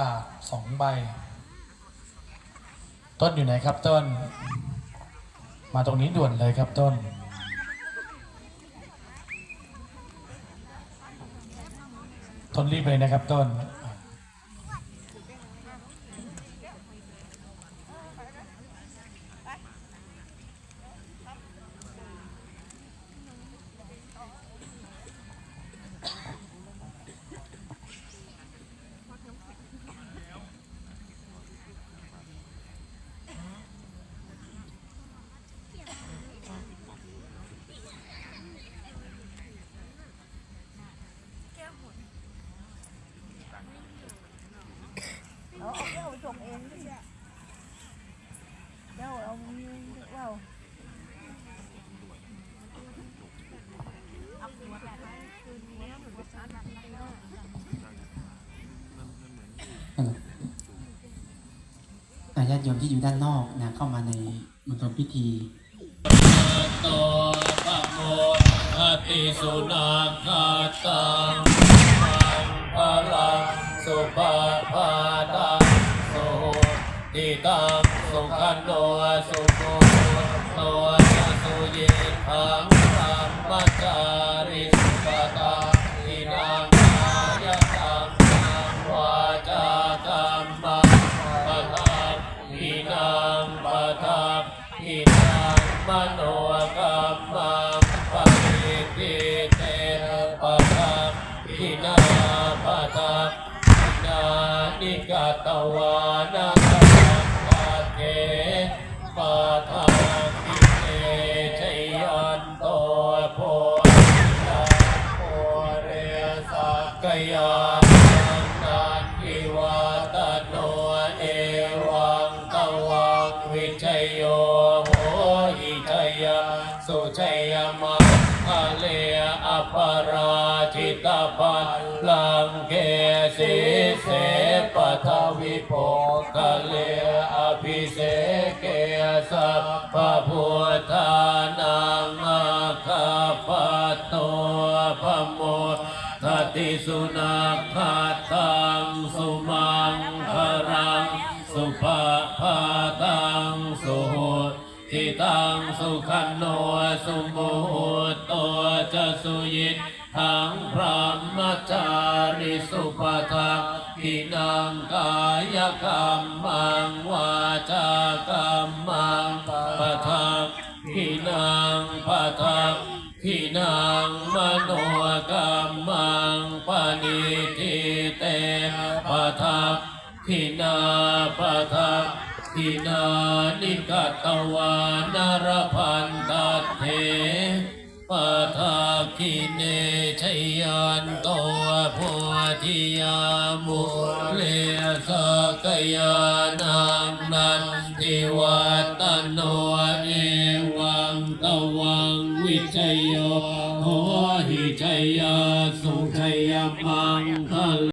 บาทสองใบ ต้นอยู่ไหนครับต้น มาตรงนี้ด่วนเลยครับต้น ต้นรีบเลยนะครับต้น เอาเอาเอาส่งเองดิเจ้าเอาเว้าอ่าญาติโยมที่อยู่ด้านนอกนะเข้ามาในมณฑลพิธีโตปะโมอติสุนาคาตัง ตังสุขันโนสุโมโนจะสุเยทังสัมจาริสุปตาทินังกายตังนังวาจากัมมังปะทังทินังปะทังทินังมโนกรรมังปฏิทิเตปะทังทินาปะทังทินานิกาตวานาคัง กยานันทิวาตโนเอวังตวังวิชัยโยโหหิชัยยสุชัยมังคะเลอปราชิตาปัลลังเกสิเสปทวิโภคะเลอภิเสเกสัพพะพุทธานังอาคาปโตพโม ติสุนาคาตังสุมังคารังสุภาพาตังสุโหทิตังสุขันโนสุโมโตจะสุยิตทังพระมจาริสุปทังกินังกายกรรมังวาจากรรม ปณิทิเตปะทักทินาปะทักทินานิกัตวานารพันตัดเทปะทักขิเนชยันโตโพธิยามุเลสกยานังนันทิวัตโนเอวังตวังวิจัยโยโหหิชัยยา ชัยมังคล